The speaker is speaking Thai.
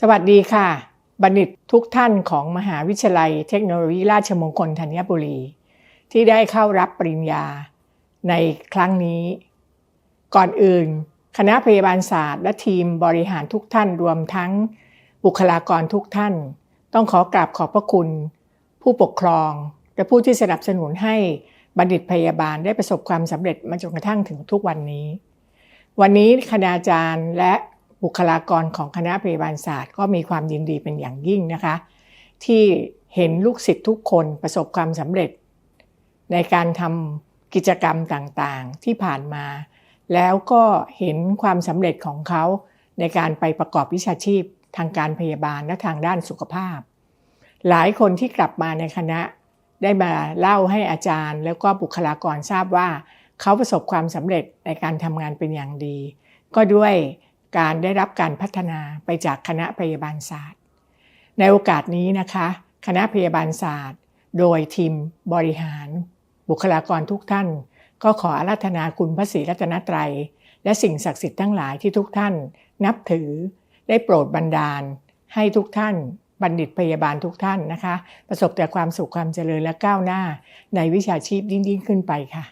สวัสดีค่ะ บัณฑิตทุกท่านของมหาวิทยาลัยเทคโนโลยีราชมงคลธัญบุรี ที่ได้เข้ารับปริญญาในครั้งนี้ ก่อนอื่น คณะพยาบาลศาสตร์ และทีมบริหารทุกท่านรวมทั้งบุคลากรทุกท่าน ต้องขอกราบขอบพระคุณ ผู้ปกครอง และผู้ที่สนับสนุนให้บัณฑิตพยาบาลได้ประสบความสำเร็จมาจนกระทั่งถึงทุกวันนี้ วันนี้คณาจารย์และ บุคลากรของคณะพยาบาลศาสตร์ ก็มีความยินดีเป็นอย่างยิ่งนะคะ ที่เห็นลูกศิษย์ทุกคนประสบความสำเร็จ ในการทำกิจกรรมต่างๆที่ผ่านมา แล้วก็เห็นความสำเร็จของเขาในการไปประกอบวิชาชีพทางการพยาบาลและทางด้านสุขภาพ หลายคนที่กลับมาในคณะได้มาเล่าให้อาจารย์ แล้วก็บุคลากรทราบว่า เขาประสบความสำเร็จในการทำงานเป็นอย่างดี ก็ด้วย การได้รับการพัฒนาไปจากคณะพยาบาลศาสตร์ ในโอกาสนี้นะคะ คณะพยาบาลศาสตร์ โดยทีมบริหาร บุคลากรทุกท่าน ก็ขออาราธนาคุณพระศรีรัตนตรัย และสิ่งศักดิ์สิทธิ์ทั้งหลายที่ทุกท่าน นับถือได้โปรดบันดาล ให้ทุกท่านบัณฑิตพยาบาลทุกท่านนะคะ ประสบแต่ความสุขความเจริญและก้าวหน้า ในวิชาชีพยิ่งยิ่งขึ้นไปค่ะ